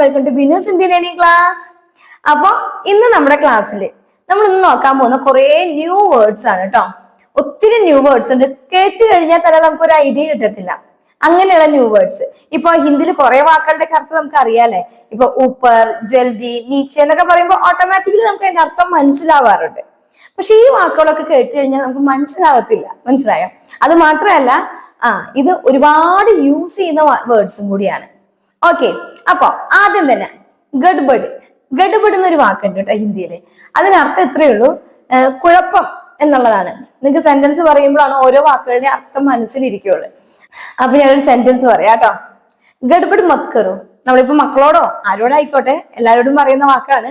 Welcome to Binu's Indian learning class അപ്പൊ ഇന്ന് നമ്മുടെ ക്ലാസ്സിൽ നമ്മൾ ഇന്ന് നോക്കാൻ പോകുന്ന കുറെ ന്യൂ വേർഡ്സ് ആണ് കേട്ടോ ഒത്തിരി ന്യൂ വേർഡ്സ് ഉണ്ട്. കേട്ട് കഴിഞ്ഞാൽ തന്നെ നമുക്ക് ഒരു ഐഡിയ കിട്ടത്തില്ല. അങ്ങനെയുള്ള ന്യൂ വേർഡ്സ് ഇപ്പൊ ഹിന്ദിയിൽ കുറെ വാക്കുകളുടെ അർത്ഥം നമുക്ക് അറിയാലേ ഇപ്പൊ ഉപ്പർ ജൽദി നീച്ച എന്നൊക്കെ പറയുമ്പോൾ ഓട്ടോമാറ്റിക്കലി നമുക്ക് അതിന്റെ അർത്ഥം മനസ്സിലാവാറുണ്ട്. പക്ഷെ ഈ വാക്കുകളൊക്കെ കേട്ട് കഴിഞ്ഞാൽ നമുക്ക് മനസ്സിലാകത്തില്ല. മനസ്സിലായോ? അത് മാത്രമല്ല ആ ഇത് ഒരുപാട് യൂസ് ചെയ്യുന്ന വേർഡ്സും കൂടിയാണ്. ഓക്കെ അപ്പൊ ആദ്യം തന്നെ ഗഡ്ബഡ്. ഗഡ്ബഡ് എന്നൊരു വാക്കുണ്ട് കേട്ടോ ഹിന്ദിയിൽ. അതിനർത്ഥം ഇത്രയേ ഉള്ളൂ. കുഴപ്പം എന്നുള്ളതാണ്. നിങ്ങൾക്ക് സെന്റൻസ് പറയുമ്പോഴാണ് ഓരോ വാക്കുകളുടെ അർത്ഥം മനസ്സിലിരിക്കുള്ളൂ. അപ്പൊ ഞാനൊരു സെന്റൻസ് പറയാം കേട്ടോ. ഗഡ്ബഡ് മത്കറു നമ്മളിപ്പോ മക്കളോടോ ആരോടായിക്കോട്ടെ എല്ലാരോടും പറയുന്ന വാക്കാണ്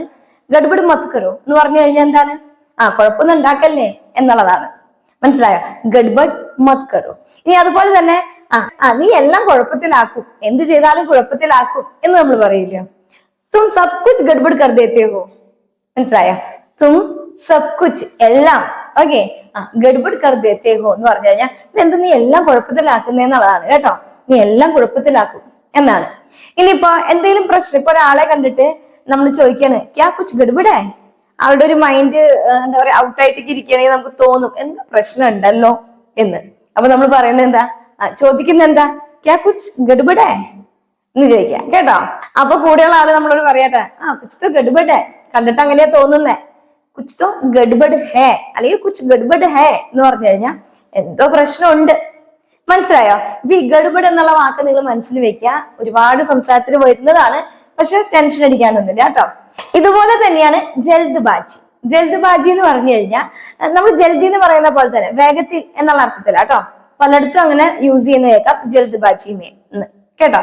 ഗഡ്ബഡ് മത്കറു എന്ന് പറഞ്ഞു കഴിഞ്ഞാൽ എന്താണ്? ആ കുഴപ്പമൊന്നും ഉണ്ടാക്കല്ലേ എന്നുള്ളതാണ്. മനസ്സിലായോ? ഗഡ്ബഡ് മത്കറു ഇനി അതുപോലെ തന്നെ ആ ആ നീ എല്ലാം കുഴപ്പത്തിലാക്കും. എന്ത് ചെയ്താലും കുഴപ്പത്തിലാക്കും എന്ന് നമ്മൾ പറയില്ല? തും സബ് കുച്ച് ഗഡ്ബഡ് കർ ദേത്തെ മനസ്സിലായോ? തും സബ് കുച്ച് എല്ലാം ഓക്കെ? ആ ഗഡ്ബഡ് കർ എന്ന് പറഞ്ഞു കഴിഞ്ഞാൽ എന്ത് നീ എല്ലാം കുഴപ്പത്തിലാക്കുന്നതെന്നുള്ളതാണ് കേട്ടോ. നീ എല്ലാം കുഴപ്പത്തിലാക്കും എന്നാണ്. ഇനിയിപ്പോ എന്തെങ്കിലും പ്രശ്നം? ഇപ്പൊ ഒരാളെ കണ്ടിട്ട് നമ്മൾ ചോദിക്കാണ് ക്യാ കുച്ച് ഗഡ്ബഡേ? അവളുടെ ഒരു മൈൻഡ് എന്താ പറയാ ഔട്ടായിട്ടേക്ക് ഇരിക്കുകയാണെങ്കിൽ നമുക്ക് തോന്നും എന്താ പ്രശ്നം ഉണ്ടല്ലോ? എന്ന്. അപ്പൊ നമ്മൾ പറയുന്നത് എന്താ? ആ, ചോദിക്കുന്നത് എന്താ ക്യാ കുച്ച് ഗഡ്ബഡേ? എന്ന് ചോദിക്കാം കേട്ടോ? അപ്പൊ കൂടെയുള്ള ആൾ നമ്മളോട് പറയട്ടെ ആ കുച്ചിത്തോ ഗഡ്ബഡേ. കണ്ടിട്ട് അങ്ങനെയാ തോന്നുന്നേ. കുച്ചിത്തോ ഗഡ്ബഡ് ഹേ? അല്ലെങ്കിൽ കുച്ച് ഗഡ്ബഡ് ഹേ? എന്ന് പറഞ്ഞു കഴിഞ്ഞാൽ എന്തോ പ്രശ്നമുണ്ട്. മനസ്സിലായോ? ഇപ്പൊ ഈ ഗഡ്ബഡ് എന്നുള്ള വാക്ക് നിങ്ങൾ മനസ്സിൽ വെക്കുക. ഒരുപാട് സംസാരത്തിൽ വരുന്നതാണ് പക്ഷെ ടെൻഷൻ അടിക്കാനൊന്നുമില്ല കേട്ടോ? ഇതുപോലെ തന്നെയാണ് ജൽദ് ബാജി ജൽദ് ബാജി എന്ന് പറഞ്ഞു കഴിഞ്ഞാൽ നമ്മൾ ജൽദി എന്ന് പറയുന്ന പോലെ തന്നെ വേഗത്തിൽ എന്നുള്ള അർത്ഥത്തിലാ കേട്ടോ? പലയിടത്തും അങ്ങനെ യൂസ് ചെയ്യുന്ന കേൾക്കാം. ജൽദ് ബാജിമേ കേട്ടോ?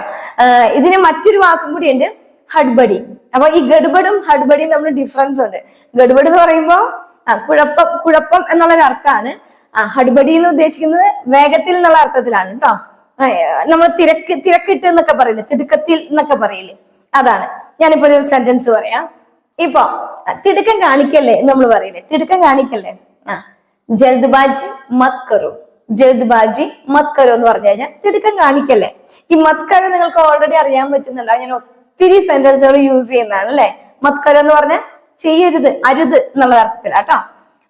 ഇതിന് മറ്റൊരു വാക്കും കൂടി ഉണ്ട്. ഹഡ്ബഡി അപ്പൊ ഈ ഗഡ്ബഡും ഹഡ്ബഡിയും തമ്മിൽ ഡിഫറൻസ് ഉണ്ട്. ഗഡ്ബഡ് എന്ന് പറയുമ്പോൾ കുഴപ്പം കുഴപ്പം എന്നുള്ളൊരു അർത്ഥമാണ്. ആ ഹഡ്ബഡി എന്ന് ഉദ്ദേശിക്കുന്നത് വേഗത്തിൽ എന്നുള്ള അർത്ഥത്തിലാണ് കേട്ടോ. നമ്മൾ തിരക്ക് തിരക്കിട്ട് എന്നൊക്കെ പറയില്ലേ? തിടുക്കത്തിൽ എന്നൊക്കെ പറയില്ലേ? അതാണ്. ഞാനിപ്പോ ഒരു സെന്റൻസ് പറയാം. ഇപ്പൊ തിടുക്കം കാണിക്കല്ലേ നമ്മൾ പറയില്ലേ? തിടുക്കം കാണിക്കല്ലേ? ആ ജൽദ്ബാജി മത് കറു. ജൽദ്ബാജി മത് കറു എന്ന് പറഞ്ഞു കഴിഞ്ഞാൽ തിടുക്കം കാണിക്കല്ലേ? ഈ മത് കറു നിങ്ങൾക്ക് ഓൾറെഡി അറിയാൻ പറ്റുന്നുണ്ടാവും ഞാൻ ഒത്തിരി സെന്റൻസുകൾ യൂസ് ചെയ്യുന്നതാണ് അല്ലെ? മത് കറു എന്ന് പറഞ്ഞാൽ ചെയ്യരുത് അരുത് എന്നുള്ള അർത്ഥത്തിലാട്ടോ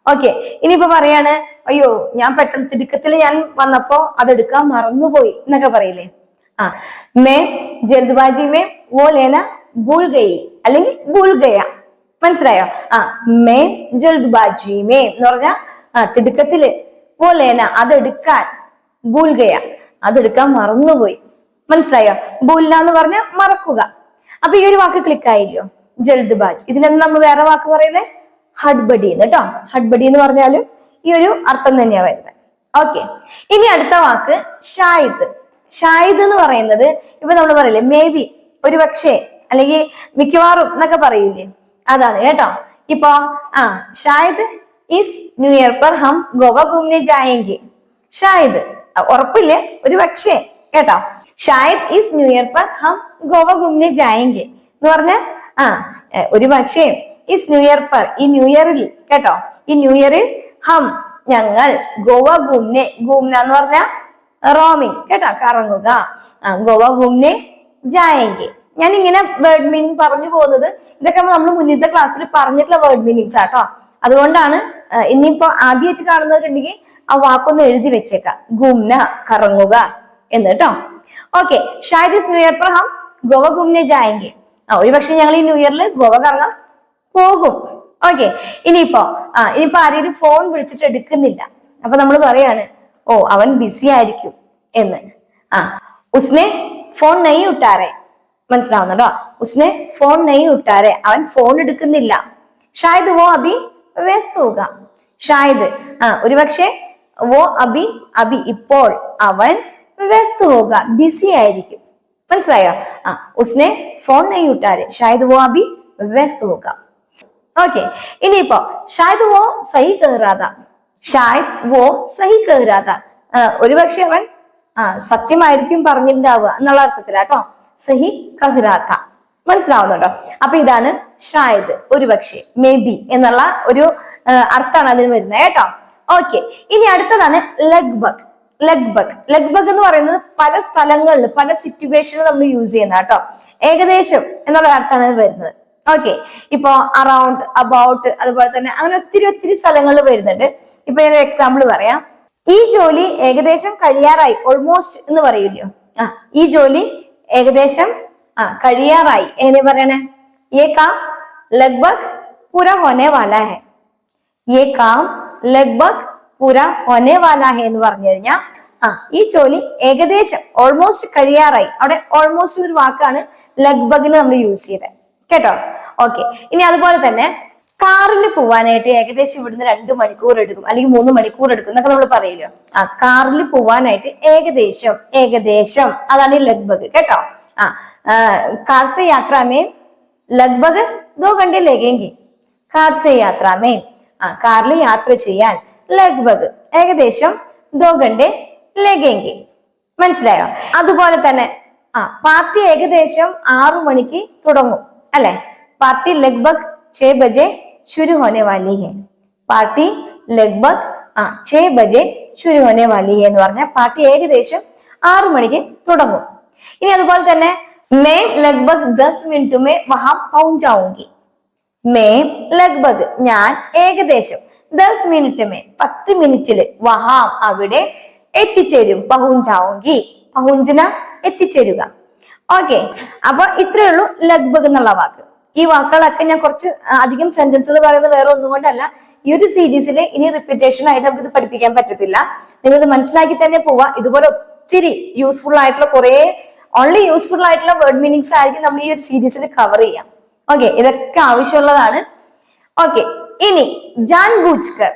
ഓക്കെ ഇനിയിപ്പോ പറയാണ് അയ്യോ ഞാൻ പെട്ടെന്ന് തിടുക്കത്തിൽ ഞാൻ വന്നപ്പോ അതെടുക്കാൻ മറന്നുപോയി എന്നൊക്കെ പറയില്ലേ? ആ. മേ ജൽദ്ബാജി മേ വോ ലേന ഭൂൾ ഗയി അല്ലെങ്കിൽ ബുൾഗയ ഗയ. മനസ്സിലായോ? ആ. മേ ജൽദ്ബാജി മേ എന്ന് പറഞ്ഞാ ആ തിടുക്കത്തിൽ വോ ലേന അതെടുക്കാൻ ഭൂൽഗയ. അതെടുക്കാൻ മറന്നുപോയി. മനസ്സിലായോ? ഭൂല്ല എന്ന് പറഞ്ഞ മറക്കുക. അപ്പൊ ഈ ഒരു വാക്ക് ക്ലിക്ക് ആയില്ലയോ ജൽദ്ബാജ്. ഇതിനെന്ന് നമ്മൾ വേറെ വാക്ക് പറയുന്നത് ഹഡ്ബഡി എന്ന് കേട്ടോ. ഹഡ്ബഡി എന്ന് പറഞ്ഞാലും ഈ ഒരു അർത്ഥം തന്നെയാ വരുന്നത് ഓക്കെ. ഇനി അടുത്ത വാക്ക് ഷായിദ് ഷായിദ് എന്ന് പറയുന്നത് ഇപ്പൊ നമ്മൾ പറയില്ലേ മേ ബി ഒരു പക്ഷേ അല്ലെങ്കിൽ മിക്കവാറും എന്നൊക്കെ പറയില്ലേ അതാണ് കേട്ടോ. ഇപ്പൊ ആ ഷായിദ് ഈസ് ന്യൂ ഇയർ പർ ഹം ഗോവ ഗുംനെ ജായെങ്കിൽ ഷായിദ് ഉറപ്പില്ല? ഒരു പക്ഷേ കേട്ടോ. ഷായിദ് ഇസ് ന്യൂ ഇയർ പർ ഹം ഗോവ ഗുംനെ ജായെങ്കിൽ എന്ന് പറഞ്ഞ ആ ഒരു പക്ഷേ ഇസ് ന്യൂ ഇയർ പർ ഈ ന്യൂ ഇയറിൽ കേട്ടോ. ഈ ന്യൂ ഇയറിൽ ഹം ഞങ്ങൾ ഗോവ ഗുംനെ ഗുംന എന്ന് പറഞ്ഞ റോമിങ് കേട്ടോ കറങ്ങുക. ആ, ഗോവ ഗുംനെ ജായെങ്കിൽ ഞാൻ ഇങ്ങനെ വേർഡ് മീനിങ് പറഞ്ഞു പോകുന്നത് ഇതൊക്കെ നമ്മൾ മുന്നിലത്തെ ക്ലാസ്സിൽ പറഞ്ഞിട്ടുള്ള വേർഡ് മീനിങ്സ് ആട്ടോ അതുകൊണ്ടാണ് ഇനിയിപ്പോ ആദ്യമായിട്ട് കാണുന്നവരുണ്ടെങ്കിൽ ആ വാക്കൊന്ന് എഴുതി വെച്ചേക്കാം. ഗുംന കറങ്ങുക എന്ന് കേട്ടോ. ഓക്കെ ഷായദ് ഇസ് ന്യൂ ഇയർ പ്രഹം ഗോവ ഗുംനെ ജായെങ്കിൽ ആ ഒരുപക്ഷെ ഞങ്ങൾ ഈ ന്യൂ ഇയറിൽ ഗോവ കറങ്ങാൻ പോകും. ഓക്കെ ഇനിയിപ്പോ ആ ഇനിയിപ്പോ ആരെയും ഫോൺ വിളിച്ചിട്ട് എടുക്കുന്നില്ല. അപ്പൊ നമ്മൾ പറയാണ് ഓ അവൻ ബിസി ആയിരിക്കും എന്ന്. ആ ഉസ്നെ ഫോൺ നെയ് ഇട്ടാറേ മനസ്സിലാവുന്നുണ്ടോ? ഉസ്നെ ഫോൺ നെയ് ഇട്ടാറേ അവൻ ഫോൺ എടുക്കുന്നില്ല. ഷായദ് വോ അബി? വ്യസ്ത ഹോഗ ഷായത് ആ ഒരുപക്ഷെ വോ അബി അബി ഇപ്പോൾ അവൻ വെസ്തുക ബിസി ആയിരിക്കും. മനസ്സിലായോ? ആ ഉസ്നെ ഫോൺ നെയ് ഉട്ടാരെ ഷായത് വോ അബി വെസ്തുക ഓക്കെ ഇനിയിപ്പോ ഷായത് വോ സഹി കയറാത ഷായത് വോ സഹി കയറാത ഒരുപക്ഷെ അവൻ ആ സത്യമായിരിക്കും പറഞ്ഞിട്ടുണ്ടാവുക എന്നുള്ള അർത്ഥത്തിലാട്ടോ. സഹി കഹ്റാത്ത മനസ്സിലാവുന്നുണ്ടോ? അപ്പൊ ഇതാണ് ഷായത് ഒരുപക്ഷെ മേ ബി എന്നുള്ള ഒരു അർത്ഥമാണ് അതിന് വരുന്നത് കേട്ടോ. ഓക്കെ ഇനി അടുത്തതാണ് ലഗ്ബഗ് ലഗ്ബഗ് ലഗ്ബഗ് എന്ന് പറയുന്നത് പല സ്ഥലങ്ങളിൽ പല സിറ്റുവേഷനിൽ നമ്മൾ യൂസ് ചെയ്യുന്ന കേട്ടോ. ഏകദേശം എന്നുള്ള അർത്ഥമാണ് വരുന്നത്. ഓക്കെ ഇപ്പൊ അറൌണ്ട് അബൌട്ട് അതുപോലെ തന്നെ അങ്ങനെ ഒത്തിരി ഒത്തിരി സ്ഥലങ്ങളിൽ വരുന്നുണ്ട്. ഇപ്പൊ ഞാൻ ഒരു എക്സാമ്പിൾ പറയാം. ഈ ജോലി ഏകദേശം കഴിയാറായി ഓൾമോസ്റ്റ് എന്ന് പറയില്ലയോ ആ ഈ ജോലി ഏകദേശം ആ കഴിയാറായി. എങ്ങനെ പറയണേ? ये काम लगभग पूरा होने वाला है ये काम लगभग പൂര ഹൊനെ വാല ഹെ എന്ന് പറഞ്ഞു കഴിഞ്ഞാൽ ആ ഈ ജോലി ഏകദേശം ഓൾമോസ്റ്റ് കഴിയാറായി അവിടെ ഓൾമോസ്റ്റ് ഒരു വാക്കാണ് ലഗ്ബഗിന് നമ്മൾ യൂസ് ചെയ്തത് കേട്ടോ ഓക്കെ ഇനി അതുപോലെ തന്നെ കാറിൽ പോവാനായിട്ട് ഏകദേശം ഇവിടുന്ന് രണ്ട് മണിക്കൂർ എടുക്കും അല്ലെങ്കിൽ മൂന്ന് മണിക്കൂർ എടുക്കും എന്നൊക്കെ നമ്മൾ പറയില്ലോ ആ കാറിൽ പോവാനായിട്ട് ഏകദേശം ഏകദേശം അതാണ് ഈ ലഗ്ബഗ് കേട്ടോ ആ കാർ സെ യാത്രാമേ ലഗ്ഭഗ് ദോ ഘണ്ടെ ലഗേങ്കി കാർ സെ യാത്രാമേ ആ കാറിൽ യാത്ര ചെയ്യാൻ ലഗ്ഭഗ് ഏകദേശം ദോ ഘണ്ടെ ലഗേങ്കി മനസ്സിലായോ? അതുപോലെ തന്നെ ആ പാർട്ടി ഏകദേശം ആറു മണിക്ക് തുടങ്ങും അല്ലെ? പാർട്ടി ലഗ്ഭഗ് ഛേ ബജെ ശുരു ഹോനെ വാലി ഹെ. പാർട്ടി ലഗ്ഭഗ് ആ ഛേ ബജെ ശുരു ഹോനെ വാലി ഹെ എന്ന് പറഞ്ഞാൽ പാർട്ടി ഏകദേശം ആറു മണിക്ക് തുടങ്ങും. ഇനി അതുപോലെ തന്നെ मैं लगभग दस मिनट में वहां पहुंच जाऊंगी मैं लगभग ഞാൻ ഏകദേശം ദസ് മിനിറ്റ് മേ പത്ത് മിനിറ്റില് വഹാം അവിടെ എത്തിച്ചേരും പഹുഞ്ചാവുങ്കി പഹുഞ്ചന എത്തിച്ചേരുക ഓക്കെ അപ്പൊ ഇത്രയേ ഉള്ളൂ ലഗ്ബഗ് എന്നുള്ള വാക്ക് ഈ വാക്കുകളൊക്കെ ഞാൻ കുറച്ച് അധികം സെന്റൻസുകൾ പറയുന്നത് വേറെ ഒന്നും കൊണ്ടല്ല ഈ ഒരു സീരീസിൽ ഇനി റിപ്പീറ്റേഷൻ ആയിട്ട് നമുക്ക് ഇത് പഠിപ്പിക്കാൻ പറ്റത്തില്ല നിങ്ങൾ ഇത് മനസ്സിലാക്കി തന്നെ പോവാ ഇതുപോലെ ഒത്തിരി യൂസ്ഫുൾ ആയിട്ടുള്ള കുറെ ഓൺലി യൂസ്ഫുൾ ആയിട്ടുള്ള വേർഡ് മീനിങ്സ് ആയിരിക്കും നമ്മൾ ഈ ഒരു സീരീസിൽ കവർ ചെയ്യാം. ഓക്കെ ഇതൊക്കെ ആവശ്യമുള്ളതാണ്. ഓക്കെ ഇനി ജാൻ ബൂച്ച്കർ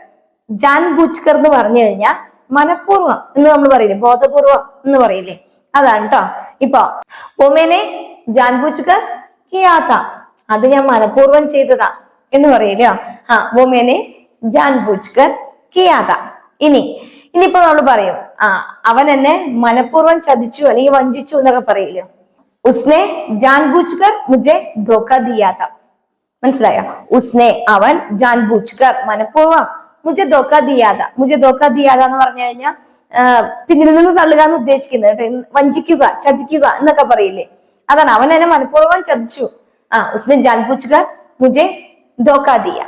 ജാൻ ബൂച്ച്കർ എന്ന് പറഞ്ഞു കഴിഞ്ഞാൽ മനഃപൂർവം എന്ന് നമ്മൾ പറയില്ലേ? ബോധപൂർവം എന്ന് പറയില്ലേ? അതാണ് കേട്ടോ ഇപ്പൊ ഒമേനെ ജാൻ ബൂച്ച്കർ കിയാത്ത. അത് ഞാൻ മനഃപൂർവം ചെയ്തതാ എന്ന് പറയില്ലോ? ആ ഒമേനെ ജാൻ ബൂച്ച്കർ കിയാത്ത. ഇനി ഇനിയിപ്പോ നമ്മൾ പറയും ആ അവൻ എന്നെ മനഃപൂർവം ചതിച്ചു അല്ലെങ്കിൽ വഞ്ചിച്ചു എന്നൊക്കെ പറയില്ലോ? ഉസ്നെ ജാൻ ബൂച്ച്കർ മുജെ ധോക്ക ദിയാത്ത മനസ്സിലായോ? ഉസ്നെ അവൻ ജാൻ ബൂച്ച്കർ മനഃപൂർവം മുജെ ധോക്ക ദിയാത. മുജെ ധോക്ക ദിയാത എന്ന് പറഞ്ഞു കഴിഞ്ഞാൽ പിന്നിൽ നിന്ന് തള്ളുക എന്ന് ഉദ്ദേശിക്കുന്നത് കേട്ടോ. വഞ്ചിക്കുക ചതിക്കുക എന്നൊക്കെ പറയില്ലേ? അതാണ് അവൻ എന്നെ മനഃപൂർവം ചതിച്ചു. ആ ഉസ്നെ ജാൻ ബൂച്ച്കർ മുജെ ധോക്ക ദിയ.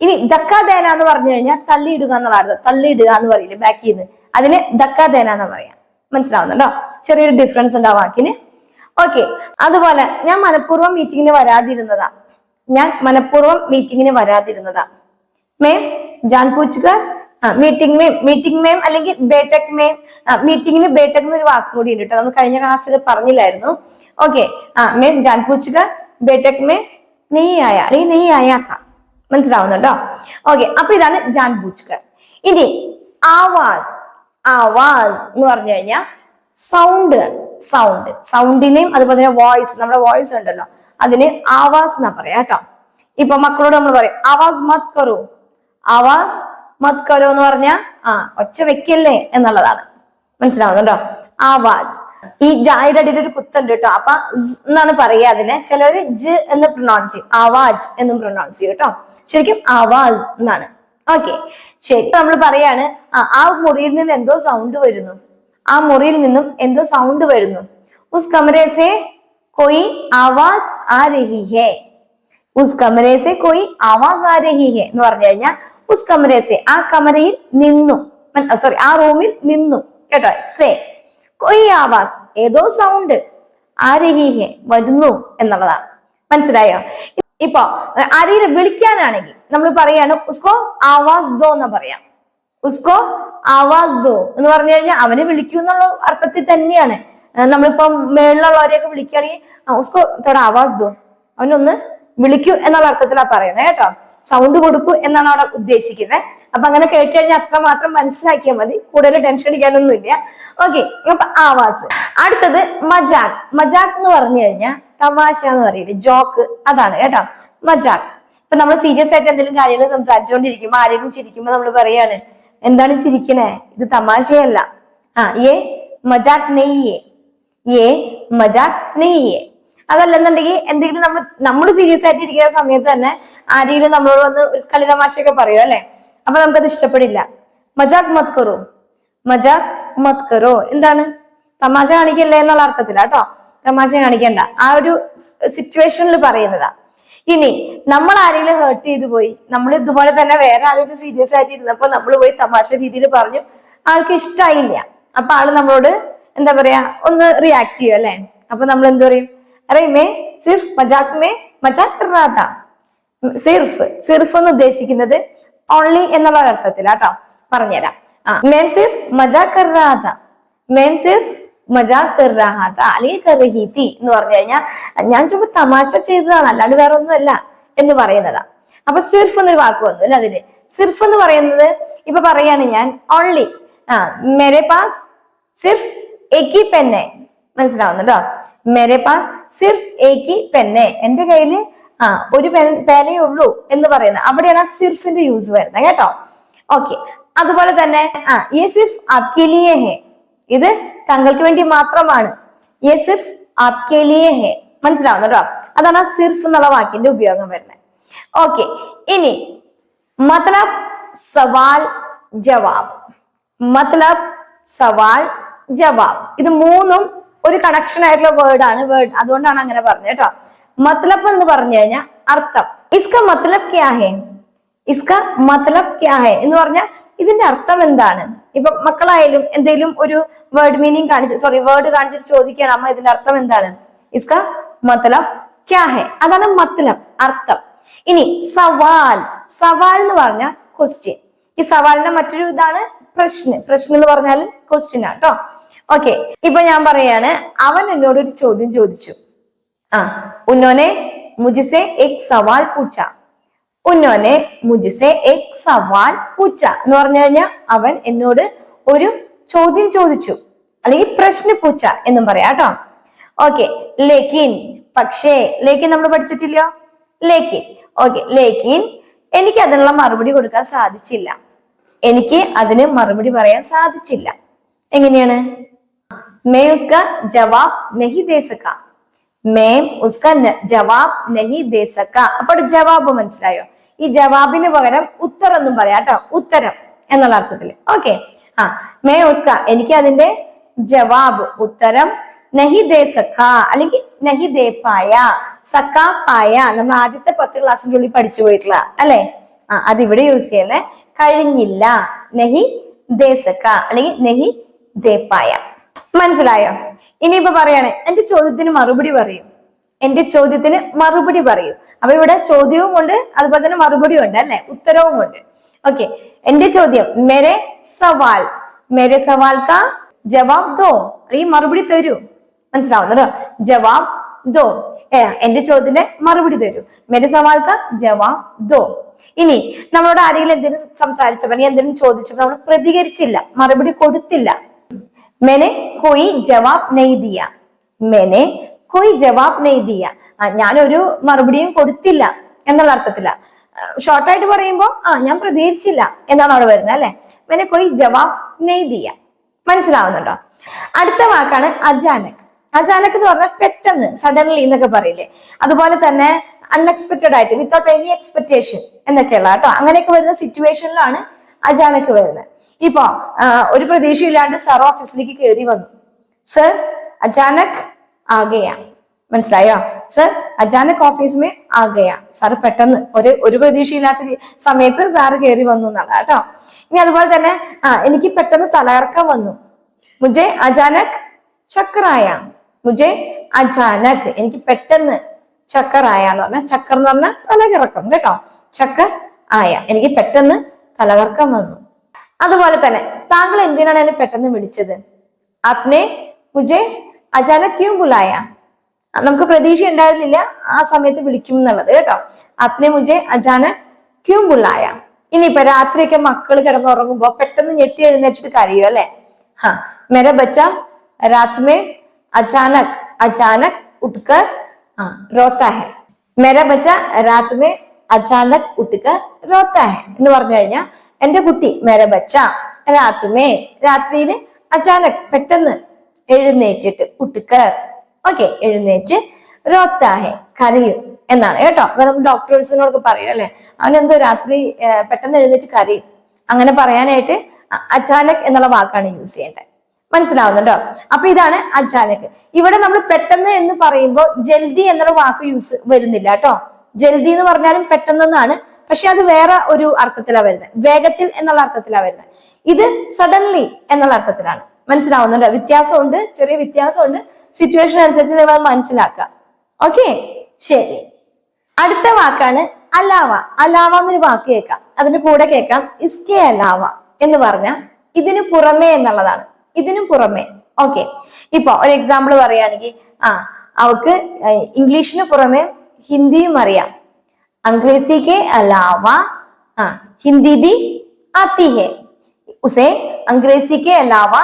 ഇനി ദക്കാദേന എന്ന് പറഞ്ഞു കഴിഞ്ഞാൽ തള്ളിയിടുക എന്നുള്ള അർത്ഥം തള്ളിയിടുക എന്ന് പറയില്ലേ ബാക്കിൽ നിന്ന് അതിന് ദക്കാദേന എന്ന് പറയാം. മനസ്സിലാവുന്നുണ്ടോ? ചെറിയൊരു ഡിഫറൻസ് ഉണ്ട് ആ വാക്കിന്. ഓക്കെ അതുപോലെ ഞാൻ മനഃപൂർവം മീറ്റിങ്ങിന് വരാതിരുന്നതാ. ഞാൻ മനഃപൂർവം മീറ്റിങ്ങിന് വരാതിരുന്നതാ. മേം ജാൻ പൂച്ചുകർ മീറ്റിംഗ് മേം മീറ്റിംഗ് മേം അല്ലെങ്കിൽ ബേടെക് മേം മീറ്റിംഗിന് ബേടെക് എന്നൊരു വാക്ക് കൂടി ഉണ്ട് കേട്ടോ. നമ്മൾ കഴിഞ്ഞ ക്ലാസ്സിൽ പറഞ്ഞില്ലായിരുന്നു. ഓക്കെ ആ മേം ജാൻ പൂച്ചുകർ ബേടെക് മേം നെയ്യായ അല്ലെങ്കിൽ നെയ് ആയാത്ത മനസ്സിലാവുന്നുണ്ടോ? ഓക്കെ അപ്പൊ ഇതാണ് ജാൻ ബൂച്ച്കർ ഇനി ആവാസ് ആവാസ് എന്ന് പറഞ്ഞു കഴിഞ്ഞാൽ സൗണ്ട് സൗണ്ട് സൗണ്ടിനെയും അതുപോലെ തന്നെ വോയിസ് നമ്മുടെ വോയിസ് ഉണ്ടല്ലോ. അതിന് ആവാസ് എന്നാ പറയാ കേട്ടോ. ഇപ്പൊ മക്കളോട് നമ്മൾ പറയും ആവാസ് മത് കറു ആവാസ് മത് കറു എന്ന് പറഞ്ഞാൽ ആ ഒച്ച വെക്കല്ലേ എന്നുള്ളതാണ്. മനസ്സിലാവുന്നുണ്ടോ? ആവാസ്. ഈ ജായുടെ ഒരു കുത്തുണ്ട് കേട്ടോ. അപ്പൊ എന്നാണ് പറയുക അതിനെ. ചിലവര് ജ് എന്ന് പ്രൊനൗൺസ് ചെയ്യും. ആവാജ് എന്നും പ്രൊനൗൺസ് ചെയ്യും കേട്ടോ. ശരിക്കും ആവാസ് എന്നാണ്. ഓക്കെ ശരി. നമ്മൾ പറയാണ് ആ മുറിയിൽ നിന്ന് എന്തോ സൗണ്ട് വരുന്നു. ആ മുറിയിൽ നിന്നും എന്തോ സൗണ്ട് വരുന്നു. ഉസ് കമരേസെ കൊയ് ആവാസ് ആ രഹി ഹേ. ഉസ് കമരേസെ കോയി ആവാസ് ആ രഹി ഹേ എന്ന് പറഞ്ഞു കഴിഞ്ഞാൽ ഉസ് കമരേസെ ആ കമരയിൽ നിന്നു. സോറി ആ റൂമിൽ നിന്നു. കേട്ടോ സേ. കൊയ് ആവാസ് ഏതോ സൗണ്ട് ആരഹിഹെ വരുന്നു എന്നുള്ളതാണ്. മനസ്സിലായോ? ഇപ്പൊ ആരെയും വിളിക്കാനാണെങ്കിൽ നമ്മൾ പറയാണ് ഉസ്കോ ആവാസ് ദോ എന്ന് പറയാം. ഉസ്കോ ആവാസ് ദോ എന്ന് പറഞ്ഞു കഴിഞ്ഞാൽ അവനെ വിളിക്കൂ എന്നുള്ള അർത്ഥത്തിൽ തന്നെയാണ്. നമ്മളിപ്പോ മേളിലുള്ളവരെയൊക്കെ വിളിക്കുകയാണെങ്കിൽ ഉസ്കോ തോടെ ആവാസ് ദോ അവനൊന്ന് വിളിക്കൂ എന്നുള്ള അർത്ഥത്തിലാണ് പറയുന്നത് കേട്ടോ? സൗണ്ട് കൊടുക്കൂ എന്നാണ് അവിടെ ഉദ്ദേശിക്കുന്നത്. അപ്പൊ അങ്ങനെ കേട്ട് കഴിഞ്ഞാൽ അത്ര മാത്രം മനസ്സിലാക്കിയാൽ മതി. കൂടുതൽ ടെൻഷൻ അടിക്കാനൊന്നുമില്ല ഓക്കെ അപ്പൊ ആവാസ്. അടുത്തത് മജാക് മജാക് എന്ന് പറഞ്ഞു കഴിഞ്ഞാൽ തമാശ എന്ന് പറയുന്നത് ജോക്ക് അതാണ് കേട്ടോ. മജാക് ഇപ്പൊ നമ്മൾ സീരിയസ് ആയിട്ട് എന്തെങ്കിലും കാര്യങ്ങൾ സംസാരിച്ചുകൊണ്ടിരിക്കുമ്പോൾ ആരെങ്കിലും ചിരിക്കുമ്പോൾ നമ്മൾ പറയാണ് എന്താണ് ചിരിക്കണേ? ഇത് തമാശയല്ല. ആ ഏ മജാക് നെയ്യേ ഏ മജാക് നെയ്യേ അതല്ലെന്നുണ്ടെങ്കിൽ എന്തെങ്കിലും നമ്മൾ നമ്മൾ സീരിയസ് ആയിട്ട് ഇരിക്കുന്ന സമയത്ത് തന്നെ ആരെങ്കിലും നമ്മളോട് വന്ന് ഒരു കളി തമാശയൊക്കെ പറയും അല്ലെ? അപ്പൊ നമുക്കത് ഇഷ്ടപ്പെടില്ല. മജാക് മത് കറോ? മജാക് മത് കറോ? എന്താണ്? തമാശ കാണിക്കല്ലേ എന്നുള്ള അർത്ഥത്തില കേട്ടോ. തമാശ കാണിക്കണ്ട. ആ ഒരു സിറ്റുവേഷനിൽ പറയുന്നതാ. ഇനി നമ്മൾ ആരെങ്കിലും ഹേർട്ട് ചെയ്തു പോയി നമ്മൾ ഇതുപോലെ തന്നെ വേറെ ആരെങ്കിലും സീരിയസ് ആയിട്ട് ഇരുന്നപ്പോ നമ്മൾ പോയി തമാശ രീതിയിൽ പറഞ്ഞു ആൾക്ക് ഇഷ്ടമായില്ല അപ്പൊ ആൾ നമ്മളോട് എന്താ പറയാ ഒന്ന് റിയാക്ട് ചെയ്യും അല്ലെ? അപ്പൊ നമ്മൾ എന്ത് പറയും? അറേ മേ സിർഫ് മജാക് മേ മജാക് കർ രഹാ താ." സിർഫ് സിർഫ് എന്ന് ഉദ്ദേശിക്കുന്നത് ഓൺലി എന്നുള്ള അർത്ഥത്തിലാട്ടോ പറഞ്ഞുതരാം. ആ മേം സിർഫ് മജാക് കർ രഹാ താ. മേം സിർഫ് മജാക് കർ രഹാ താ അല്ലെങ്കിൽ കർ രഹി തി എന്ന് പറഞ്ഞു കഴിഞ്ഞാൽ ഞാൻ ചുമ്മാ തമാശ ചെയ്തതാണ് അല്ലാണ്ട് വേറെ ഒന്നുമല്ല എന്ന് പറയുന്നതാ. അപ്പൊ സിർഫ് എന്നൊരു വാക്ക് വന്നു അല്ലെ അതിൽ? സിർഫ് എന്ന് പറയുന്നത് ഇപ്പൊ പറയാണ് ഞാൻ ഓൺലി ആ മെരെ പാസ് സിർഫ് എക്കി പെന്നെ മനസ്സിലാവുന്നുണ്ടോ? മേരെ പാസ് സിർഫ് ഏക്കി പെന്നെ എന്റെ കയ്യിൽ ആ ഒരു പേനയേ ഉള്ളൂ എന്ന് പറയുന്നത്. അവിടെയാണ് ആ സിർഫിന്റെ യൂസ് വരുന്നത് കേട്ടോ. ഓക്കെ അതുപോലെ തന്നെ ആ യെ സിർഫ് ആപ്കെ ലിയേ ഹേ. ഇത് തങ്ങൾക്ക് വേണ്ടി മാത്രമാണ്. യെ സിർഫ് ആപ്കെ ലിയേ ഹേ മനസ്സിലാവുന്നുണ്ടോ അതാണ് ആ സിർഫ് എന്നുള്ള വാക്കിന്റെ ഉപയോഗം വരുന്നത്. ഓക്കെ ഇനി മത്ലബ് സവാൽ ജവാബ്. മത്ലബ് സവാൽ ജവാബ്. ഇത് മൂന്നും ഒരു കണക്ഷൻ ആയിട്ടുള്ള വേർഡ് ആണ് വേർഡ് അതുകൊണ്ടാണ് അങ്ങനെ പറഞ്ഞത് കേട്ടോ. മത്ലബ് എന്ന് പറഞ്ഞു കഴിഞ്ഞാൽ അർത്ഥം. ഇസ്ക മത്ലബ് ക്യാ ഹേ? ഇസ്ക മത്ലബ് ക്യാ ഹേ? എന്ന് പറഞ്ഞാൽ ഇതിന്റെ അർത്ഥം എന്താണ്? ഇപ്പൊ മക്കളായാലും എന്തെങ്കിലും ഒരു വേർഡ് മീനിങ് കാണിച്ച് സോറി വേർഡ് കാണിച്ചിട്ട് ചോദിക്കുകയാണ് അമ്മ ഇതിന്റെ അർത്ഥം എന്താണ്? ഇസ്ക മത്ലബ് ക്യാ ഹേ? അതാണ് മത്ലബ് അർത്ഥം. ഇനി സവാൽ. സവാൽ എന്ന് പറഞ്ഞാൽ ക്വസ്റ്റ്യൻ ഈ സവാലിന്റെ മറ്റൊരു ഇതാണ് പ്രശ്നം. പ്രശ്നം എന്ന് പറഞ്ഞാലും ക്വസ്റ്റ്യൻ ആട്ടോ ഓക്കെ ഇപ്പൊ ഞാൻ പറയാണ് അവൻ എന്നോട് ഒരു ചോദ്യം ചോദിച്ചു. ആ ഉന്നോനെ മുജിസെ എക് സവാൽ പൂച്ച. ഉന്നോനെ മുജിസെ എക് സവാൽ പൂച്ച. എന്ന് പറഞ്ഞു കഴിഞ്ഞാൽ അവൻ എന്നോട് ഒരു ചോദ്യം ചോദിച്ചു. അല്ലെങ്കിൽ പ്രശ്ന പൂച്ച എന്നും പറയാം കേട്ടോ. ഓക്കെ ലേക്കിൻ പക്ഷേ ലേക്കിൻ നമ്മൾ പഠിച്ചിട്ടില്ലയോ ലേക്കിൻ ഓക്കെ ലേക്കിൻ എനിക്ക് അതിനുള്ള മറുപടി കൊടുക്കാൻ സാധിച്ചില്ല. എനിക്ക് അതിന് മറുപടി പറയാൻ സാധിച്ചില്ല. എങ്ങനെയാണ്? മേ उसका ജവാബ് നഹി ദേ സക്ക മേം ഉസ്ക ജവാബ് നഹി ദേ സക്ക അപ്പോൾ ജവാബ് മനസ്സിലായോ? ഈ ജവാബിന് പകരം ഉത്തരം എന്നും പറയാം കേട്ടോ. ഉത്തരം എന്നുള്ള അർത്ഥത്തിൽ ഓക്കെ. ആ മേ ഉസ്ക എനിക്ക് അതിന്റെ ജവാബ് ഉത്തരം നഹി ദേ സക്ക അല്ലെങ്കിൽ നഹി ദേ പായ സക്ക പായ. നമ്മൾ ആദ്യത്തെ പത്ത് ക്ലാസ്സിന്റെ ഉള്ളിൽ പഠിച്ചു പോയിട്ടുള്ള അല്ലെ? ആ അതിവിടെ യൂസ് ചെയ്യുന്നേ കഴിഞ്ഞില്ല. നഹി ദേ സക്ക അല്ലെങ്കിൽ നഹി ദേ പായ. മനസ്സിലായോ? ഇനിയിപ്പോ പറയാണ് എന്റെ ചോദ്യത്തിന് മറുപടി പറയൂ. എന്റെ ചോദ്യത്തിന് മറുപടി പറയൂ. അപ്പൊ ഇവിടെ ചോദ്യവും ഉണ്ട് അതുപോലെ തന്നെ മറുപടിയും ഉണ്ട് അല്ലെ? ഉത്തരവും ഉണ്ട്. ഓക്കെ എന്റെ ചോദ്യം മെരെ സവാൽ. മെരെ സവാൽ കാ? ജവാബ് ദോ. അല്ലെങ്കിൽ മറുപടി തരൂ. മനസ്സിലാവുന്നല്ലോ ജവാബ് ദോ. എന്റെ ചോദ്യത്തിന് മറുപടി തരൂ. മെരെ സവാൽ കാ? ജവാബ് ദോ. ഇനി നമ്മളോട് ആരെങ്കിലും എന്തെങ്കിലും സംസാരിച്ചപ്പോ അല്ലെങ്കിൽ എന്തെങ്കിലും ചോദിച്ചപ്പോ നമ്മൾ പ്രതികരിച്ചില്ല മറുപടി കൊടുത്തില്ല. മെനെ കൊയ് ജവാബ് നെയ്തിയ മെനെ കൊയ് ജവാബ് നെയ്തിയ ഞാനൊരു മറുപടിയും കൊടുത്തില്ല എന്നുള്ള അർത്ഥത്തില. ഷോർട്ടായിട്ട് പറയുമ്പോൾ ആ ഞാൻ പ്രതികരിച്ചില്ല എന്നാണ് അവിടെ വരുന്നത് അല്ലെ? മെനെ കൊയ് ജവാബ് നെയ്തിയ മനസ്സിലാവുന്നുണ്ടോ? അടുത്ത വാക്കാണ് അജാനക്. അജാനക് എന്ന് പറഞ്ഞാൽ പെട്ടെന്ന് സഡൻലി എന്നൊക്കെ പറയില്ലേ? അതുപോലെ തന്നെ അൺഎക്സ്പെക്റ്റഡ് ആയിട്ട് വിത്തൗട്ട് എനി എക്സ്പെക്ടേഷൻ എന്നൊക്കെയുള്ള കേട്ടോ. അങ്ങനെയൊക്കെ വരുന്ന സിറ്റുവേഷനിലാണ് അജാനക് വരുന്നത്. ഇപ്പോ ഒരു പ്രതീക്ഷയില്ലാണ്ട് സർ ഓഫീസിലേക്ക് കയറി വന്നു. സർ അചാനക് ആകെയ. മനസ്സിലായോ? സർ അചാനക് ഓഫീസ് മേ ആകെയ. സാർ പെട്ടെന്ന് ഒരു ഒരു പ്രതീക്ഷയില്ലാത്ത സമയത്ത് സാറ് കയറി വന്നു എന്നാണ് കേട്ടോ. ഇനി അതുപോലെ തന്നെ ആ എനിക്ക് പെട്ടെന്ന് തലകറക്കം വന്നു. മുജെ അചാനക് ചക്രായ. മുജെ അചാനക് എനിക്ക് പെട്ടെന്ന് ചക്കറായ എന്ന് പറഞ്ഞാൽ ചക്കർ എന്ന് പറഞ്ഞാൽ തലകിറക്കം കേട്ടോ. ചക്കർ ആയ. എനിക്ക് പെട്ടെന്ന് തലകറക്കം വന്നു. അതുപോലെ തന്നെ താങ്കൾ എന്തിനാണ് എന്നെ പെട്ടെന്ന് വിളിച്ചത്? ആപ്നെ മുജെ അചാനക് ക്യൂ ബുലായ? നമുക്ക് പ്രതീക്ഷ ഉണ്ടായിരുന്നില്ല ആ സമയത്ത് വിളിക്കും എന്നുള്ളത് കേട്ടോ. ആപ്നെ മുജെ അചാനക് ക്യൂ ബുലായ. ഇനിയിപ്പൊ രാത്രിയൊക്കെ മക്കൾ കിടന്നുറങ്ങുമ്പോ പെട്ടെന്ന് ഞെട്ടി എഴുന്നേറ്റിട്ട് കരയോ അല്ലെ? ഹാ മെര ബച്ച രാത്മേ അചാനക് അചാനക് ഉട്ട്കർ ആ റോത്ത ഹെ മെര ബച്ച രാത്മേ അചാനക് ഉട്ട്കർ റോത്ത ഹെ എന്ന് പറഞ്ഞു കഴിഞ്ഞാൽ എന്റെ കുട്ടി മെരബച്ച രാത്രിമേ രാത്രിയിൽ അചാനക് പെട്ടെന്ന് എഴുന്നേറ്റിട്ട് കുട്ടിക്ക് ഓക്കെ എഴുന്നേറ്റ് റോത്ത ഹെ കരയും എന്നാണ് കേട്ടോ. അപ്പൊ നമ്മൾ ഡോക്ടേഴ്സിനോടൊക്കെ പറയും അല്ലെ? അവൻ എന്തോ രാത്രി പെട്ടെന്ന് എഴുന്നേറ്റ് കരയും. അങ്ങനെ പറയാനായിട്ട് അചാനക് എന്നുള്ള വാക്കാണ് യൂസ് ചെയ്യേണ്ടത്. മനസ്സിലാവുന്നുണ്ടോ? അപ്പൊ ഇതാണ് അചാനക്. ഇവിടെ നമ്മൾ പെട്ടെന്ന് എന്ന് പറയുമ്പോൾ ജൽദി എന്നുള്ള വാക്ക് യൂസ് വരുന്നില്ല കേട്ടോ. ജൽദി എന്ന് പറഞ്ഞാലും പെട്ടെന്നെന്നാണ് പക്ഷെ അത് വേറെ ഒരു അർത്ഥത്തിലാണ് വരുന്നത്. വേഗത്തിൽ എന്നുള്ള അർത്ഥത്തിലാണ് വരുന്നത്. ഇത് സഡൻലി എന്നുള്ള അർത്ഥത്തിലാണ്. മനസ്സിലാവുന്നുണ്ട്? വ്യത്യാസമുണ്ട് ചെറിയ വ്യത്യാസമുണ്ട്. സിറ്റുവേഷൻ അനുസരിച്ച് നിങ്ങൾ അത് മനസ്സിലാക്കുക. ഓക്കെ ശരി. അടുത്ത വാക്കാണ് അലാവ. അലാവ എന്നൊരു വാക്ക് കേൾക്കാം. അതിന് കൂടെ കേൾക്കാം. ഇസ്കെ അലാവ എന്ന് പറഞ്ഞ ഇതിനു പുറമേ എന്നുള്ളതാണ്. ഇതിനു പുറമേ. ഓക്കെ ഇപ്പൊ ഒരു എക്സാമ്പിൾ പറയുകയാണെങ്കിൽ ആ അവക്ക് ഇംഗ്ലീഷിന് പുറമെ ഹിന്ദിയും അറിയാം. अंग्रेजी के अलावा हाँ हिंदी भी आती है ഉസേ അംഗ്രേസിക്ക് അല്ലാവ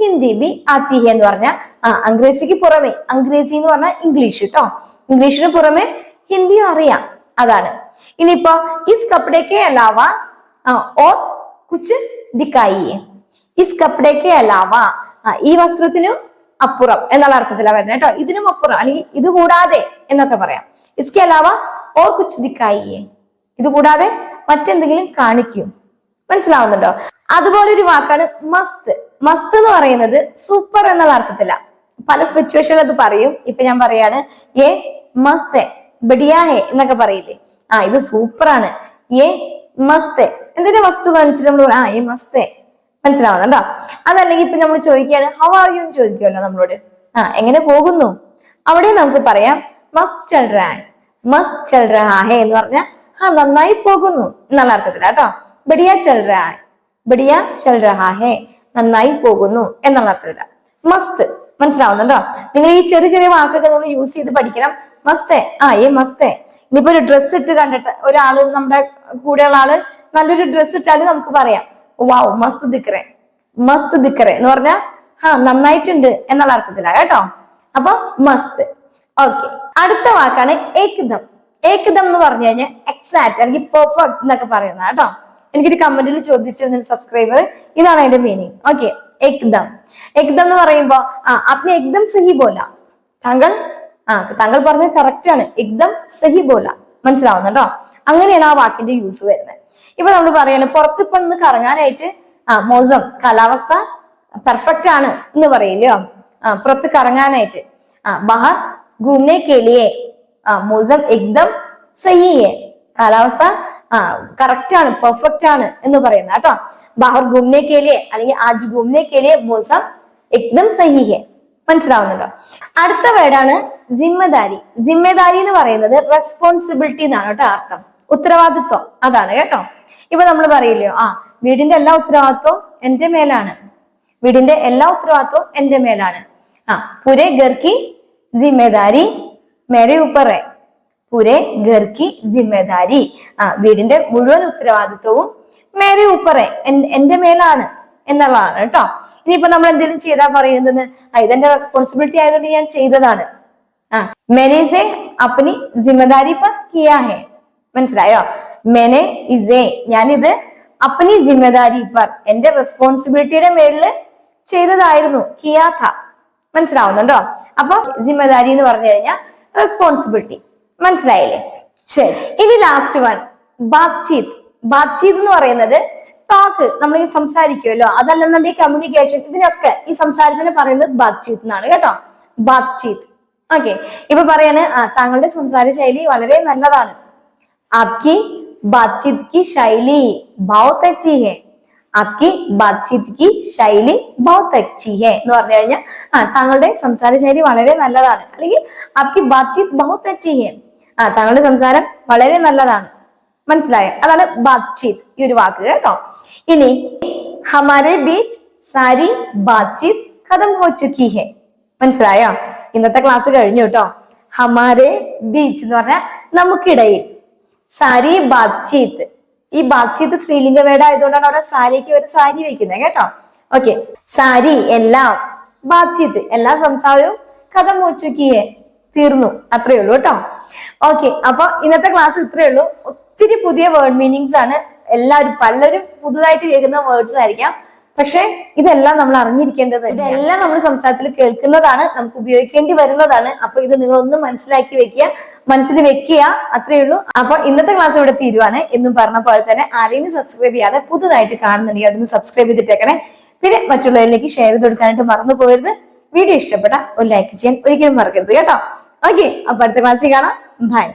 ഹിന്ദി ബി ആത്തി ഹെ എന്ന് പറഞ്ഞ ആ അംഗ്രേസിക്ക് പുറമെ അംഗ്രേസി എന്ന് പറഞ്ഞാൽ ഇംഗ്ലീഷ് കേട്ടോ ഇംഗ്ലീഷിന് പുറമെ ഹിന്ദിയും അറിയാം അതാണ് ഇനിയിപ്പോ ഇസ് കപ്പടേക്ക് അലാവ ആ ഓർ കുച്ച് ദിക്കായി ഇസ് കപ്പടേക്ക് അലാവ ആ ഈ വസ്ത്രത്തിനും അപ്പുറം എന്നുള്ള അർത്ഥത്തിലാണ് വരുന്നത് കേട്ടോ ഇതിനും അപ്പുറം അല്ലെങ്കിൽ ഇത് കൂടാതെ എന്നൊക്കെ പറയാം ഇസ്കെ അലാവ ഓർ കുച്ച് ദിക്കായി ഇത് കൂടാതെ മറ്റെന്തെങ്കിലും കാണിക്കും. മനസ്സിലാവുന്നുണ്ടോ? അതുപോലെ ഒരു വാക്കാണ് മസ്ത് മസ്ത് എന്ന് പറയുന്നത് സൂപ്പർ എന്നുള്ള അർത്ഥത്തില. പല സിറ്റുവേഷനിൽ അത് പറയും. ഇപ്പൊ ഞാൻ പറയാണ് ഏ മസ്ത് ബഡിയാ ഹേ എന്നൊക്കെ പറയില്ലേ? ആ ഇത് സൂപ്പറാണ് ഏ മസ്ത് എന്തിന്റെ വസ്തു കാണിച്ചിട്ട് നമ്മൾ ആ ഏ മസ്തേ മനസ്സിലാവുന്നുണ്ടോ? അതല്ലെങ്കിൽ ഇപ്പൊ നമ്മൾ ചോദിക്കുകയാണ് ഹൗ ആർ യു എന്ന് ചോദിക്കുമല്ലോ നമ്മളോട്. ആ എങ്ങനെ പോകുന്നു? അവിടെ നമുക്ക് പറയാം മസ്റ്റ് ചൽ റാൻ മസ്ത് ചൽ റഹാ ഹേ എന്ന് പറഞ്ഞാൽ ആ നന്നായി പോകുന്നു എന്നുള്ള അർത്ഥത്തില കേട്ടോ? ബഡിയ ചൽ റഹാ ബഡിയ ചൽ റഹാ ഹേ നന്നായി പോകുന്നു എന്നുള്ള അർത്ഥത്തില മസ്ത് മനസ്സിലാവുന്നുണ്ടോ? നിങ്ങൾ ഈ ചെറിയ ചെറിയ വാക്കൊക്കെ നമ്മൾ യൂസ് ചെയ്ത് പഠിക്കണം. മസ്തേ ആ ഏ മസ്തേ. ഇനിയിപ്പോ ഒരു ഡ്രസ്സ് ഇട്ട് കണ്ടിട്ട് ഒരാൾ നമ്മുടെ കൂടെയുള്ള ആൾ നല്ലൊരു ഡ്രസ്സ് ഇട്ടാലും നമുക്ക് പറയാം വാവ് മസ്ത് ദിക്കറേ മസ്ത് ദിക്കറേ എന്ന് പറഞ്ഞാൽ ആ നന്നായിട്ടുണ്ട് എന്നുള്ള അർത്ഥത്തിലാണ് കേട്ടോ? അപ്പൊ മസ്ത്. ഓക്കെ അടുത്ത വാക്കാണ് ഏകദം. ഏകദം എന്ന് പറഞ്ഞു കഴിഞ്ഞാൽ എക്സാക്ട് അല്ലെങ്കിൽ പെർഫെക്റ്റ് എന്നൊക്കെ പറയുന്നത് കേട്ടോ. എനിക്കൊരു കമന്റിൽ ചോദിച്ചിരുന്ന സബ്സ്ക്രൈബർ ഇതാണ് അതിന്റെ മീനിങ് ഓക്കെ ഏകദം. ഏകദം എന്ന് പറയുമ്പോ ആ അപ്നെ ഏകദം സഹി പോല താങ്കൾ ആ താങ്കൾ പറഞ്ഞത് കറക്റ്റ് ആണ്. ഏകദം സഹി പോല മനസ്സിലാവുന്നുണ്ടോ? അങ്ങനെയാണ് ആ വാക്കിന്റെ യൂസ് വരുന്നത്. ഇപ്പൊ നമ്മൾ പറയാണ് പുറത്തിപ്പോ ഒന്ന് കറങ്ങാനായിട്ട് ആ മോസം കാലാവസ്ഥ പെർഫെക്റ്റ് ആണ് എന്ന് പറയില്ലയോ ആ പുറത്ത് കറങ്ങാനായിട്ട്. ആ ബഹർ घूमने के लिए ആ മൗസം എക്ദം സഹിയെ കാലാവസ്ഥ ആ കറക്റ്റ് ആണ് പെർഫെക്റ്റ് ആണ് എന്ന് പറയുന്നത് കേട്ടോ ബഹർ घूमने के लिए അല്ലെങ്കിൽ ആജ് घूमने के लिए മൗസം എക്ദം സഹിയെ മനസ്സിലാവുന്നുണ്ടോ അടുത്ത വേർഡാണ് ജിമ്മദാരി ജിമ്മദാരി എന്ന് പറയുന്നത് റെസ്പോൺസിബിലിറ്റി എന്നാണ് കേട്ടോ അർത്ഥം ഉത്തരവാദിത്വം അതാണ് കേട്ടോ ഇപ്പൊ നമ്മൾ പറയില്ലയോ ആ വീടിന്റെ എല്ലാ ഉത്തരവാദിത്വവും എന്റെ മേലാണ് വീടിന്റെ എല്ലാ ഉത്തരവാദിത്വവും എന്റെ മേലാണ് ആ പുരേ ഗർക്കി ജിമ്മേദാരി മേരെ ഊപ്പറേ പുരേ ഗർക്കി ജിമ്മേദാരി. ആ വീടിന്റെ മുഴുവൻ ഉത്തരവാദിത്വവും മേരെ ഊപ്പറേ എന്റെ മേലാണ് എന്നുള്ളതാണ് കേട്ടോ. ഇനിയിപ്പോ നമ്മൾ എന്തെങ്കിലും ചെയ്താൽ പറയുന്നത് ആ ഇതെന്റെ റെസ്പോൺസിബിലിറ്റി ആയതുകൊണ്ട് ഞാൻ ചെയ്തതാണ്. ആ മെനെ സെ അപ്പനി ജിമ്മദാരി പർ കിയാ ഹെ. മനസ്സിലായോ? മെനെ ഇസേ ഞാനിത് അപ്പനി ജിമ്മദാരി പർ എന്റെ റെസ്പോൺസിബിലിറ്റിയുടെ മേളിൽ ചെയ്തതായിരുന്നു. കിയാഥ മനസ്സിലാവുന്നുണ്ടോ? അപ്പൊ ജിമ്മദാരി എന്ന് പറഞ്ഞു കഴിഞ്ഞാൽ റെസ്പോൺസിബിലിറ്റി മനസ്സിലായില്ലേ? ശരി. ഇനി ലാസ്റ്റ് വൺ ബാത്ചീത് ബാത്ചീത് എന്ന് പറയുന്നത് ടോക്ക് നമ്മൾ ഈ സംസാരിക്കുമല്ലോ അതല്ലെന്നുണ്ടെങ്കിൽ കമ്മ്യൂണിക്കേഷൻ ഇതിനൊക്കെ ഈ സംസാരത്തിന് പറയുന്നത് ബാത്ചീത് എന്നാണ് കേട്ടോ. ബാത്ചീത് ഓക്കെ ഇപ്പൊ പറയാണ് ആ താങ്കളുടെ സംസാര ശൈലി വളരെ നല്ലതാണ്. ആപ്കി ബാത്ചീത് കി ശൈലി. ബൗത്തച്ചി ഹേ. ആപ്കി ബാത്ചീത് കി ശൈലി ബഹുത് അച്ഛി ഹെ എന്ന് പറഞ്ഞു കഴിഞ്ഞാൽ ആ താങ്കളുടെ സംസാര ശൈലി വളരെ നല്ലതാണ്. അല്ലെങ്കിൽ ആപ്കി ബാത്ചീത് ബഹുത് അച്ഛി ഹെ ആ താങ്കളുടെ സംസാരം വളരെ നല്ലതാണ്. മനസ്സിലായോ? അതാണ് ബാത്ചീത് ഈ ഒരു വാക്ക് കേട്ടോ. ഇനി ഹമാരെ ബീച്ച് സാരി ബാത്ചീത് ഖതം ഹോ ചുക്കി ഹെ മനസ്സിലായോ? ഇന്നത്തെ ക്ലാസ് കഴിഞ്ഞു കേട്ടോ. ഹമാരെ ബീച്ച് എന്ന് പറഞ്ഞാൽ നമുക്കിടയിൽ. സാരി ബാത്ചീത്ത് ഈ സ്ത്രീലിംഗ വേട ആയതുകൊണ്ടാണ് അവിടെ സാരിക്ക് ഒരു സാരി വെക്കുന്നത് കേട്ടോ? ഓക്കെ സാരി എല്ലാം ബാത്ചീത്ത് എല്ലാ സംസാരവും കഥ മോച്ചുക്കിയെ തീർന്നു. അത്രേ ഉള്ളൂ കേട്ടോ? ഓക്കെ അപ്പൊ ഇന്നത്തെ ക്ലാസ് ഇത്രേ ഉള്ളൂ. ഒത്തിരി പുതിയ വേർഡ് മീനിങ്സ് ആണ്. എല്ലാവരും പലരും പുതുതായിട്ട് കേൾക്കുന്ന വേർഡ്സ് ആയിരിക്കാം. പക്ഷെ ഇതെല്ലാം നമ്മൾ അറിഞ്ഞിരിക്കേണ്ടത് ഇതെല്ലാം നമ്മൾ സംസാരത്തിൽ കേൾക്കുന്നതാണ് നമുക്ക് ഉപയോഗിക്കേണ്ടി വരുന്നതാണ്. അപ്പൊ ഇത് നിങ്ങൾ ഒന്ന് മനസ്സിലാക്കി വെക്കുക. മനസ്സിൽ വെക്കുക അത്രയേ ഉള്ളൂ. അപ്പൊ ഇന്നത്തെ ക്ലാസ് ഇവിടെ തീരുവാണ്. എന്നും പറഞ്ഞ പോലെ തന്നെ ആരെയും സബ്സ്ക്രൈബ് ചെയ്യാതെ പുതുതായിട്ട് കാണുന്നുണ്ടെങ്കിൽ അതൊന്ന് സബ്സ്ക്രൈബ് ചെയ്തിട്ടേക്കണേ. പിന്നെ മറ്റുള്ളവരിലേക്ക് ഷെയർ ചെയ്ത് കൊടുക്കാനായിട്ട് മറന്നു പോകരുത്. വീഡിയോ ഇഷ്ടപ്പെട്ട ഒരു ലൈക്ക് ചെയ്യാൻ ഒരിക്കലും മറക്കരുത് കേട്ടോ. ഓക്കെ അപ്പൊ അടുത്ത ക്ലാസ്സിൽ കാണാം. ബൈ